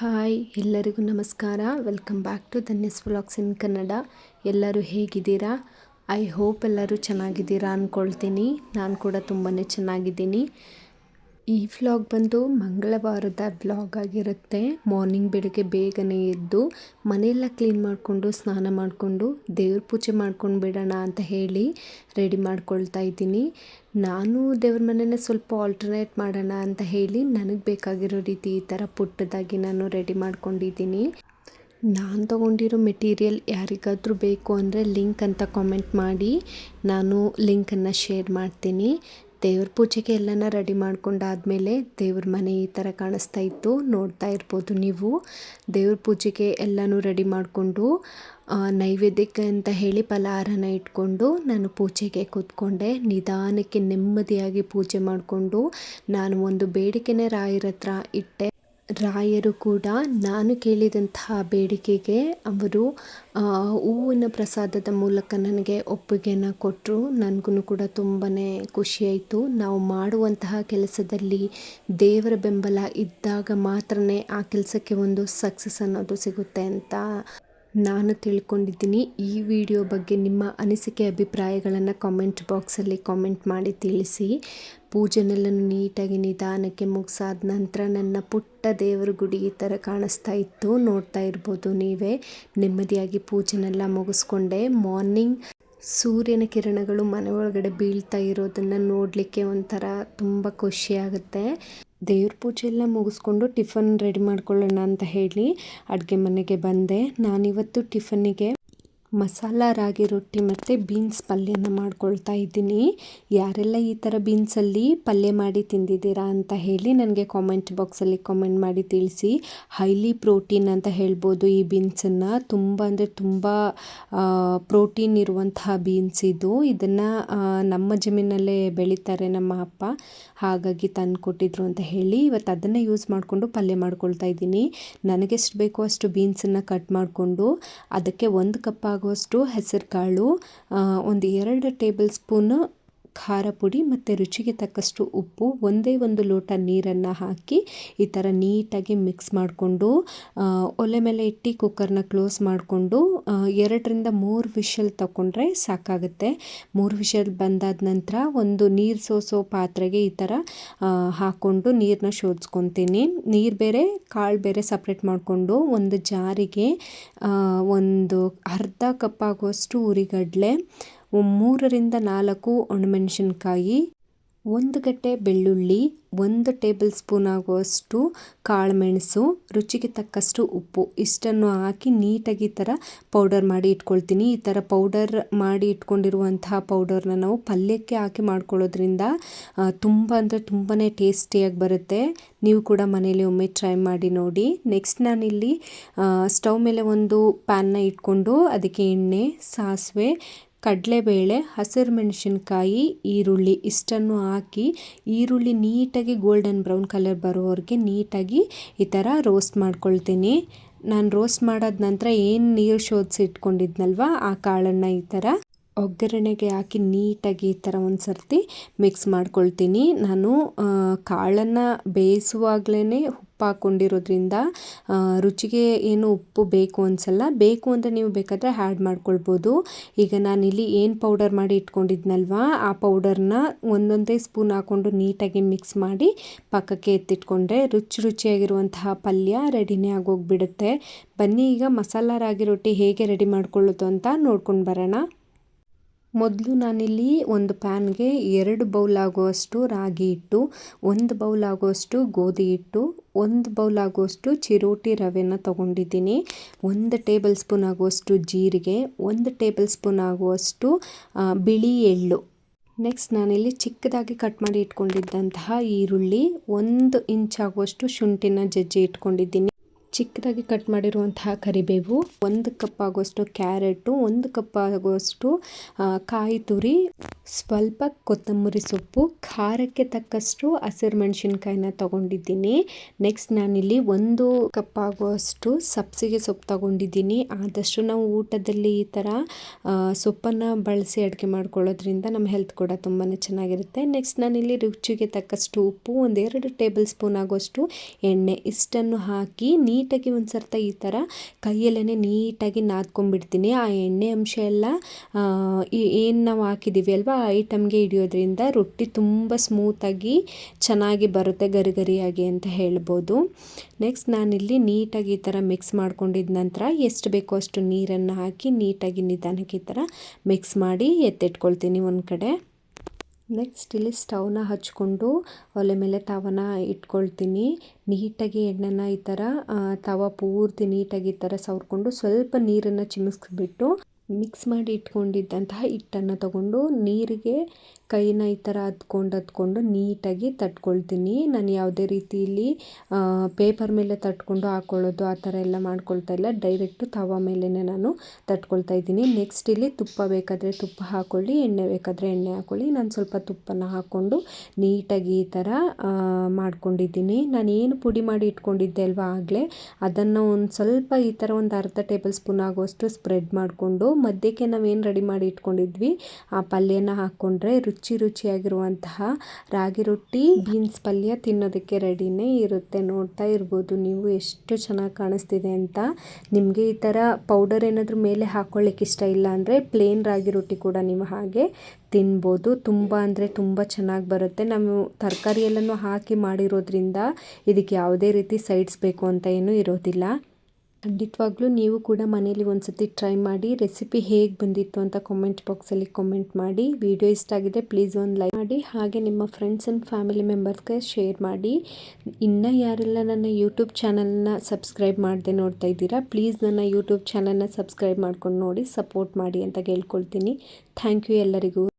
Hi, ಎಲ್ಲರಿಗೂ ನಮಸ್ಕಾರ. Welcome back to Dhanya's vlogs in Kannada ಎಲ್ಲರೂ ಹೇಗಿದ್ದೀರಾ? ಐ ಹೋಪ್ ಎಲ್ಲರೂ ಚೆನ್ನಾಗಿದ್ದೀರಾ ಅಂದ್ಕೊಳ್ತೀನಿ ನಾನು ಕೂಡ ತುಂಬಾ ಚೆನ್ನಾಗಿದ್ದೀನಿ. ಈ ವ್ಲಾಗ್ ಬಂದು ಮಂಗಳವಾರದ ವ್ಲಾಗ್ ಆಗಿರುತ್ತೆ. ಮಾರ್ನಿಂಗ್ ಬೆಳಗ್ಗೆ ಬೇಗನೆ ಎದ್ದು ಮನೆಯೆಲ್ಲ ಕ್ಲೀನ್ ಮಾಡಿಕೊಂಡು, ಸ್ನಾನ ಮಾಡಿಕೊಂಡು, ದೇವ್ರ ಪೂಜೆ ಮಾಡ್ಕೊಂಡು ಬಿಡೋಣ ಅಂತ ಹೇಳಿ ರೆಡಿ ಮಾಡ್ಕೊಳ್ತಾ ಇದ್ದೀನಿ. ನಾನು ದೇವ್ರ ಮನೆಯೇ ಸ್ವಲ್ಪ ಆಲ್ಟರ್ನೇಟ್ ಮಾಡೋಣ ಅಂತ ಹೇಳಿ ನನಗೆ ಬೇಕಾಗಿರೋ ರೀತಿ ಈ ಥರ ಪುಟ್ಟದಾಗಿ ನಾನು ರೆಡಿ ಮಾಡ್ಕೊಂಡಿದ್ದೀನಿ. ನಾನು ತೊಗೊಂಡಿರೋ ಮೆಟೀರಿಯಲ್ ಯಾರಿಗಾದರೂ ಬೇಕು ಅಂದರೆ ಲಿಂಕ್ ಅಂತ ಕಾಮೆಂಟ್ ಮಾಡಿ. ನಾನು ಲಿಂಕನ್ನು ಶೇರ್ ಮಾಡ್ತೀನಿ. ದೇವ್ರ ಪೂಜೆಗೆ ಎಲ್ಲನ ರೆಡಿ ಮಾಡ್ಕೊಂಡಾದಮೇಲೆ ದೇವ್ರ ಮನೆ ಈ ಥರ ಕಾಣಿಸ್ತಾ ಇತ್ತು. ನೋಡ್ತಾ ಇರ್ಬೋದು ನೀವು. ದೇವ್ರ ಪೂಜೆಗೆ ಎಲ್ಲನೂ ರೆಡಿ ಮಾಡಿಕೊಂಡು ನೈವೇದ್ಯಕ್ಕೆ ಅಂತ ಹೇಳಿ ಫಲಹಾರನ ಇಟ್ಕೊಂಡು ನಾನು ಪೂಜೆಗೆ ಕೂತ್ಕೊಂಡೆ. ನಿಧಾನಕ್ಕೆ ನೆಮ್ಮದಿಯಾಗಿ ಪೂಜೆ ಮಾಡಿಕೊಂಡು ನಾನು ಒಂದು ಬೇಡಿಕೆನೇ ರಾಯರ ಹತ್ರ ಇಟ್ಟೆ. ರಾಯರು ಕೂಡ ನಾನು ಕೇಳಿದಂತಹ ಬೇಡಿಕೆಗೆ ಅವರು ಹೂವಿನ ಪ್ರಸಾದದ ಮೂಲಕ ನನಗೆ ಒಪ್ಪಿಗೆಯನ್ನು ಕೊಟ್ಟರು ನನಗೂ ಕೂಡ ತುಂಬಾ ಖುಷಿಯಾಯಿತು. ನಾವು ಮಾಡುವಂತಹ ಕೆಲಸದಲ್ಲಿ ದೇವರ ಬೆಂಬಲ ಇದ್ದಾಗ ಮಾತ್ರ ಆ ಕೆಲಸಕ್ಕೆ ಒಂದು ಸಕ್ಸಸ್ ಅನ್ನೋದು ಸಿಗುತ್ತೆ ಅಂತ ನಾನು ತಿಳ್ಕೊಂಡಿದ್ದೀನಿ. ಈ ವಿಡಿಯೋ ಬಗ್ಗೆ ನಿಮ್ಮ ಅನಿಸಿಕೆ, ಅಭಿಪ್ರಾಯಗಳನ್ನು ಕಾಮೆಂಟ್ ಬಾಕ್ಸಲ್ಲಿ ಕಾಮೆಂಟ್ ಮಾಡಿ ತಿಳಿಸಿ. ಪೂಜೆನೆಲ್ಲ ನೀಟಾಗಿ ನಿಧಾನಕ್ಕೆ ಮುಗಿಸಾದ ನಂತರ ನನ್ನ ಪುಟ್ಟ ದೇವರ ಗುಡಿ ಈ ಥರ ಕಾಣಿಸ್ತಾ ಇತ್ತು. ನೋಡ್ತಾ ಇರ್ಬೋದು ನೀವೇ. ನೆಮ್ಮದಿಯಾಗಿ ಪೂಜೆನೆಲ್ಲ ಮುಗಿಸ್ಕೊಂಡೆ. ಮಾರ್ನಿಂಗ್ ಸೂರ್ಯನ ಕಿರಣಗಳು ಮನೆ ಒಳಗಡೆ ಬೀಳ್ತಾ ಇರೋದನ್ನು ನೋಡಲಿಕ್ಕೆ ಒಂಥರ ತುಂಬ ಖುಷಿಯಾಗುತ್ತೆ ದೇವ್ರ ಪೂಜೆ ಎಲ್ಲ ಮುಗಿಸ್ಕೊಂಡು ಟಿಫನ್ ರೆಡಿ ಮಾಡ್ಕೊಳ್ಳೋಣ ಅಂತ ಹೇಳಿ ಅಡುಗೆ ಮನೆಗೆ ಬಂದೆ. ನಾನಿವತ್ತು ಟಿಫನ್ನಿಗೆ ಮಸಾಲ, ರಾಗಿ, ರೊಟ್ಟಿ ಮತ್ತು ಬೀನ್ಸ್ ಪಲ್ಯನ ಮಾಡ್ಕೊಳ್ತಾ ಇದ್ದೀನಿ. ಯಾರೆಲ್ಲ ಈ ಥರ ಬೀನ್ಸಲ್ಲಿ ಪಲ್ಯ ಮಾಡಿ ತಿಂದಿದ್ದೀರಾ ಅಂತ ಹೇಳಿ ನನಗೆ ಕಾಮೆಂಟ್ ಬಾಕ್ಸಲ್ಲಿ ಕಾಮೆಂಟ್ ಮಾಡಿ ತಿಳಿಸಿ. ಹೈಲಿ ಪ್ರೋಟೀನ್ ಅಂತ ಹೇಳ್ಬೋದು ಈ ಬೀನ್ಸನ್ನು. ತುಂಬ ಅಂದರೆ ತುಂಬ ಪ್ರೋಟೀನ್ ಇರುವಂತಹ ಬೀನ್ಸ್ ಇದು. ಇದನ್ನು ನಮ್ಮ ಜಮೀನಲ್ಲೇ ಬೆಳೀತಾರೆ ನಮ್ಮ ಅಪ್ಪ. ಹಾಗಾಗಿ ತಂದು ಕೊಟ್ಟಿದ್ರು ಅಂತ ಹೇಳಿ ಇವತ್ತು ಅದನ್ನು ಯೂಸ್ ಮಾಡಿಕೊಂಡು ಪಲ್ಯ ಮಾಡ್ಕೊಳ್ತಾ ಇದ್ದೀನಿ. ನನಗೆಷ್ಟು ಬೇಕೋ ಅಷ್ಟು ಬೀನ್ಸನ್ನು ಕಟ್ ಮಾಡಿಕೊಂಡು ಅದಕ್ಕೆ ಒಂದು ಕಪ್ ಆಗುವಷ್ಟು ಹೆಸರು ಕಾಳು ಒಂದು ಎರಡು ಟೇಬಲ್ ಸ್ಪೂನು ಖಾರ ಪುಡಿ ಮತ್ತು ರುಚಿಗೆ ತಕ್ಕಷ್ಟು ಉಪ್ಪು, ಒಂದೇ ಒಂದು ಲೋಟ ನೀರನ್ನು ಹಾಕಿ ಈ ಥರ ನೀಟಾಗಿ ಮಿಕ್ಸ್ ಮಾಡಿಕೊಂಡು ಒಲೆ ಮೇಲೆ ಇಟ್ಟು ಕುಕ್ಕರ್ನ ಕ್ಲೋಸ್ ಮಾಡಿಕೊಂಡು ಎರಡರಿಂದ ಮೂರು ವಿಷಲ್ ತಗೊಂಡ್ರೆ ಸಾಕಾಗುತ್ತೆ. ಮೂರು ವಿಷಲ್ ಬಂದಾದ ನಂತರ ಒಂದು ನೀರು ಸೋಸೋ ಪಾತ್ರೆಗೆ ಈ ಥರ ಹಾಕ್ಕೊಂಡು ನೀರನ್ನ ಶೋಧಿಸ್ಕೊತೀನಿ. ನೀರು ಬೇರೆ, ಕಾಳು ಬೇರೆ ಸಪ್ರೇಟ್ ಮಾಡಿಕೊಂಡು ಒಂದು ಜಾರಿಗೆ ಒಂದು ಅರ್ಧ ಕಪ್ ಆಗುವಷ್ಟು ಉರಿಗಡಲೆ ಮೂರರಿಂದ ನಾಲ್ಕು ಒಣಮೆಣಸಿನ್ಕಾಯಿ, ಒಂದು ಗಟ್ಟೆ ಬೆಳ್ಳುಳ್ಳಿ, ಒಂದು ಟೇಬಲ್ ಸ್ಪೂನ್ ಆಗುವಷ್ಟು ಕಾಳುಮೆಣಸು, ರುಚಿಗೆ ತಕ್ಕಷ್ಟು ಉಪ್ಪು. ಇಷ್ಟನ್ನು ಹಾಕಿ ನೀಟಾಗಿ ಈ ಥರ ಪೌಡರ್ ಮಾಡಿ ಇಟ್ಕೊಳ್ತೀನಿ. ಈ ಥರ ಪೌಡರ್ ಮಾಡಿ ಇಟ್ಕೊಂಡಿರುವಂತಹ ಪೌಡರ್ನ ನಾವು ಪಲ್ಯಕ್ಕೆ ಹಾಕಿ ಮಾಡ್ಕೊಳ್ಳೋದ್ರಿಂದ ತುಂಬ ಅಂದರೆ ತುಂಬಾ ಟೇಸ್ಟಿಯಾಗಿ ಬರುತ್ತೆ. ನೀವು ಕೂಡ ಮನೇಲಿ ಒಮ್ಮೆ ಟ್ರೈ ಮಾಡಿ ನೋಡಿ. ನೆಕ್ಸ್ಟ್ ನಾನಿಲ್ಲಿ ಸ್ಟವ್ ಮೇಲೆ ಒಂದು ಪ್ಯಾನ್ನ ಇಟ್ಕೊಂಡು ಅದಕ್ಕೆ ಎಣ್ಣೆ, ಸಾಸಿವೆ ಕಡಲೆಬೇಳೆ ಹಸಿರು ಮೆಣಸಿನಕಾಯಿ ಈರುಳ್ಳಿ ಇಷ್ಟನ್ನು ಹಾಕಿ, ಈರುಳ್ಳಿ ನೀಟಾಗಿ ಗೋಲ್ಡನ್ ಬ್ರೌನ್ ಕಲರ್ ಬರೋವರೆಗೆ ನೀಟಾಗಿ ಈ ಥರ ರೋಸ್ಟ್ ಮಾಡ್ಕೊಳ್ತೀನಿ. ನಾನು ರೋಸ್ಟ್ ಮಾಡಾದ ನಂತರ ಏನು ನೀರು ಶೋಧಿಸಿ ಇಟ್ಕೊಂಡಿದ್ನಲ್ವ, ಆ ಕಾಳನ್ನು ಈ ಥರ ಒಗ್ಗರಣೆಗೆ ಹಾಕಿ ನೀಟಾಗಿ ಈ ಥರ ಒಂದು ಸರ್ತಿ ಮಿಕ್ಸ್ ಮಾಡ್ಕೊಳ್ತೀನಿ. ನಾನು ಕಾಳನ್ನು ಬೇಯಿಸುವಾಗಲೇ ಉಪ್ಪು ಹಾಕ್ಕೊಂಡಿರೋದ್ರಿಂದ ರುಚಿಗೆ ಏನು ಉಪ್ಪು ಬೇಕು ಅನಿಸಲ್ಲ. ಬೇಕು ಅಂದರೆ ನೀವು ಬೇಕಾದರೆ ಆ್ಯಡ್ ಮಾಡ್ಕೊಳ್ಬೋದು. ಈಗ ನಾನಿಲ್ಲಿ ಏನು ಪೌಡರ್ ಮಾಡಿ ಇಟ್ಕೊಂಡಿದ್ನಲ್ವ, ಆ ಪೌಡರ್ನ ಒಂದೊಂದೇ ಸ್ಪೂನ್ ಹಾಕ್ಕೊಂಡು ನೀಟಾಗಿ ಮಿಕ್ಸ್ ಮಾಡಿ ಪಕ್ಕಕ್ಕೆ ಎತ್ತಿಟ್ಕೊಂಡ್ರೆ ರುಚಿ ರುಚಿಯಾಗಿರುವಂತಹ ಪಲ್ಯ ರೆಡಿನೇ ಆಗೋಗ್ಬಿಡುತ್ತೆ. ಬನ್ನಿ, ಈಗ ಮಸಾಲ ರಾಗಿ ರೊಟ್ಟಿ ಹೇಗೆ ರೆಡಿ ಮಾಡ್ಕೊಳ್ಳೋದು ಅಂತ ನೋಡ್ಕೊಂಡು ಬರೋಣ. ಮೊದಲು ನಾನಿಲ್ಲಿ ಒಂದು ಪ್ಯಾನ್ಗೆ ಎರಡು ಬೌಲ್ ಆಗುವಷ್ಟು ರಾಗಿ ಹಿಟ್ಟು ಒಂದು ಬೌಲ್ ಆಗುವಷ್ಟು ಗೋಧಿ ಹಿಟ್ಟು ಒಂದು ಬೌಲ್ ಆಗುವಷ್ಟು ಚಿರೋಟಿ ರವೆನ ತಗೊಂಡಿದ್ದೀನಿ. ಒಂದು ಟೇಬಲ್ ಸ್ಪೂನ್ ಆಗುವಷ್ಟು ಜೀರಿಗೆ, ಒಂದು ಟೇಬಲ್ ಸ್ಪೂನ್ ಆಗುವಷ್ಟು ಬಿಳಿ ಎಳ್ಳು. ನೆಕ್ಸ್ಟ್ ನಾನಿಲ್ಲಿ ಚಿಕ್ಕದಾಗಿ ಕಟ್ ಮಾಡಿ ಇಟ್ಕೊಂಡಿದ್ದಂತಹ ಈರುಳ್ಳಿ, ಒಂದು ಇಂಚ್ ಆಗುವಷ್ಟು ಶುಂಠಿನ ಜಜ್ಜಿ ಇಟ್ಕೊಂಡಿದ್ದೀನಿ. ಚಿಕ್ಕದಾಗಿ ಕಟ್ ಮಾಡಿರುವಂತಹ ಕರಿಬೇವು, ಒಂದು ಕಪ್ ಆಗುವಷ್ಟು ಕ್ಯಾರೆಟು, ಒಂದು ಕಪ್ ಆಗುವಷ್ಟು ಕಾಯಿ ತುರಿ, ಸ್ವಲ್ಪ ಕೊತ್ತಂಬರಿ ಸೊಪ್ಪು, ಖಾರಕ್ಕೆ ತಕ್ಕಷ್ಟು ಹಸಿರು ಮೆಣಸಿನ್ಕಾಯಿನ ತಗೊಂಡಿದ್ದೀನಿ. ನೆಕ್ಸ್ಟ್ ನಾನಿಲ್ಲಿ ಒಂದು ಕಪ್ ಆಗುವಷ್ಟು ಸಬ್ಸಿಗೆ ಸೊಪ್ಪು ತಗೊಂಡಿದ್ದೀನಿ. ಆದಷ್ಟು ನಾವು ಊಟದಲ್ಲಿ ಈ ಥರ ಸೊಪ್ಪನ್ನು ಬಳಸಿ ಅಡುಗೆ ಮಾಡ್ಕೊಳ್ಳೋದ್ರಿಂದ ನಮ್ಮ ಹೆಲ್ತ್ ಕೂಡ ತುಂಬಾ ಚೆನ್ನಾಗಿರುತ್ತೆ. ನೆಕ್ಸ್ಟ್ ನಾನಿಲ್ಲಿ ರುಚಿಗೆ ತಕ್ಕಷ್ಟು ಉಪ್ಪು, ಒಂದೆರಡು ಟೇಬಲ್ ಸ್ಪೂನ್ ಆಗುವಷ್ಟು ಎಣ್ಣೆ, ಇಷ್ಟನ್ನು ಹಾಕಿ ನೀ ನೀಟಾಗಿ ಒಂದು ಸರ್ತ ಈ ಥರ ಕೈಯಲ್ಲೇ ನೀಟಾಗಿ ನಾದ್ಕೊಂಡ್ಬಿಡ್ತೀನಿ. ಆ ಎಣ್ಣೆ ಅಂಶ ಎಲ್ಲ ಏನು ನಾವು ಹಾಕಿದ್ದೀವಿ ಅಲ್ವಾ, ಆ ಐಟಮ್ಗೆ ಹಿಡಿಯೋದ್ರಿಂದ ರೊಟ್ಟಿ ತುಂಬ ಸ್ಮೂತಾಗಿ ಚೆನ್ನಾಗಿ ಬರುತ್ತೆ, ಗರಿ ಗರಿಯಾಗಿ ಅಂತ ಹೇಳ್ಬೋದು. ನೆಕ್ಸ್ಟ್ ನಾನಿಲ್ಲಿ ನೀಟಾಗಿ ಈ ಥರ ಮಿಕ್ಸ್ ಮಾಡ್ಕೊಂಡಿದ್ದ ನಂತರ ಎಷ್ಟು ಬೇಕೋ ಅಷ್ಟು ನೀರನ್ನು ಹಾಕಿ ನೀಟಾಗಿ ನಿಧಾನಕ್ಕೆ ಈ ಥರ ಮಿಕ್ಸ್ ಮಾಡಿ ಎತ್ತಿಟ್ಕೊಳ್ತೀನಿ ಒಂದು ಕಡೆ. ನೆಕ್ಸ್ಟ್ ಇಲ್ಲಿ ಸ್ಟವ್ನ ಹಚ್ಕೊಂಡು ಒಲೆ ಮೇಲೆ ತವನ ಇಟ್ಕೊಳ್ತೀನಿ. ನೀಟಾಗಿ ಎಣ್ಣೆನ ಈ ಥರ ತವ ಪೂರ್ತಿ ನೀಟಾಗಿ ಈ ಥರ ಸವರ್ಕೊಂಡು ಸ್ವಲ್ಪ ನೀರನ್ನು ಚಿಮಿಸ್ಬಿಟ್ಟು ಮಿಕ್ಸ್ ಮಾಡಿ ಇಟ್ಕೊಂಡಿದ್ದಂತಹ ಹಿಟ್ಟನ್ನು ತಗೊಂಡು ನೀರಿಗೆ ಕೈನ ಈ ಥರ ಹತ್ಕೊಂಡು ಹತ್ಕೊಂಡು ನೀಟಾಗಿ ತಟ್ಕೊಳ್ತೀನಿ. ನಾನು ಯಾವುದೇ ರೀತಿಯಲ್ಲಿ ಪೇಪರ್ ಮೇಲೆ ತಟ್ಕೊಂಡು ಹಾಕ್ಕೊಳ್ಳೋದು ಆ ಥರ ಎಲ್ಲ ಮಾಡ್ಕೊಳ್ತಾ ಇಲ್ಲ. ಡೈರೆಕ್ಟು ತವ ಮೇಲೇ ನಾನು ತಟ್ಕೊಳ್ತಾ ಇದ್ದೀನಿ. ನೆಕ್ಸ್ಟ್ ಇಲ್ಲಿ ತುಪ್ಪ ಬೇಕಾದರೆ ತುಪ್ಪ ಹಾಕ್ಕೊಳ್ಳಿ ಎಣ್ಣೆ ಬೇಕಾದರೆ ಎಣ್ಣೆ ಹಾಕ್ಕೊಳ್ಳಿ ನಾನು ಸ್ವಲ್ಪ ತುಪ್ಪನ ಹಾಕ್ಕೊಂಡು ನೀಟಾಗಿ ಈ ಥರ ಮಾಡ್ಕೊಂಡಿದ್ದೀನಿ. ನಾನು ಏನು ಪುಡಿ ಮಾಡಿ ಇಟ್ಕೊಂಡಿದ್ದೆ ಅಲ್ವಾ ಆಗಲೇ, ಅದನ್ನು ಒಂದು ಸ್ವಲ್ಪ ಈ ಥರ ಒಂದು ಅರ್ಧ ಟೇಬಲ್ ಸ್ಪೂನ್ ಆಗುವಷ್ಟು ಸ್ಪ್ರೆಡ್ ಮಾಡಿಕೊಂಡು ಮಧ್ಯಕ್ಕೆ ನಾವೇನು ರೆಡಿ ಮಾಡಿ ಇಟ್ಕೊಂಡಿದ್ವಿ, ಆ ಪಲ್ಯನ ಹಾಕ್ಕೊಂಡ್ರೆ ರುಚಿ ರುಚಿಯಾಗಿರುವಂತಹ ರಾಗಿ ರೊಟ್ಟಿ, ಬೀನ್ಸ್ ಪಲ್ಯ ತಿನ್ನೋದಕ್ಕೆ ರೆಡಿನೇ ಇರುತ್ತೆ. ನೋಡ್ತಾ ಇರ್ಬೋದು ನೀವು ಎಷ್ಟು ಚೆನ್ನಾಗಿ ಕಾಣಿಸ್ತಿದೆ ಅಂತ. ನಿಮಗೆ ಈ ಥರ ಪೌಡರ್ ಏನಾದರೂ ಮೇಲೆ ಹಾಕ್ಕೊಳ್ಳಿಕ್ಕೆ ಇಷ್ಟ ಇಲ್ಲ ಅಂದರೆ ಪ್ಲೇನ್ ರಾಗಿ ರೊಟ್ಟಿ ಕೂಡ ನೀವು ಹಾಗೆ ತಿನ್ಬೋದು. ತುಂಬ ಅಂದರೆ ತುಂಬ ಚೆನ್ನಾಗಿ ಬರುತ್ತೆ. ನಾವು ತರಕಾರಿ ಎಲ್ಲನೂ ಹಾಕಿ ಮಾಡಿರೋದ್ರಿಂದ ಇದಕ್ಕೆ ಯಾವುದೇ ರೀತಿ ಸೈಡ್ಸ್ ಬೇಕು ಅಂತ ಏನೂ ಇರೋದಿಲ್ಲ. ಖಂಡಿತವಾಗ್ಲೂ ನೀವು ಕೂಡ ಮನೇಲಿ ಒಂದ್ಸತಿ ಟ್ರೈ ಮಾಡಿ ರೆಸಿಪಿ ಹೇಗೆ ಬಂದಿತ್ತು ಅಂತ ಕಾಮೆಂಟ್ ಬಾಕ್ಸಲ್ಲಿ ಕಾಮೆಂಟ್ ಮಾಡಿ. ವಿಡಿಯೋ ಇಷ್ಟ ಆಗಿದೆ ಪ್ಲೀಸ್ ಒಂದು ಲೈಕ್ ಮಾಡಿ. ಹಾಗೆ ನಿಮ್ಮ ಫ್ರೆಂಡ್ಸ್ ಆ್ಯಂಡ್ ಫ್ಯಾಮಿಲಿ ಮೆಂಬರ್ಸ್ಗೆ ಶೇರ್ ಮಾಡಿ. ಇನ್ನೂ ಯಾರೆಲ್ಲ ನನ್ನ ಯೂಟ್ಯೂಬ್ ಚಾನಲ್ನ ಸಬ್ಸ್ಕ್ರೈಬ್ ಮಾಡದೆ ನೋಡ್ತಾ ಇದ್ದೀರಾ ಪ್ಲೀಸ್ ನನ್ನ ಯೂಟ್ಯೂಬ್ ಚಾನಲ್ನ ಸಬ್ಸ್ಕ್ರೈಬ್ ಮಾಡ್ಕೊಂಡು ನೋಡಿ ಸಪೋರ್ಟ್ ಮಾಡಿ ಅಂತ ಕೇಳ್ಕೊಳ್ತೀನಿ. ಥ್ಯಾಂಕ್ ಯು ಎಲ್ಲರಿಗೂ.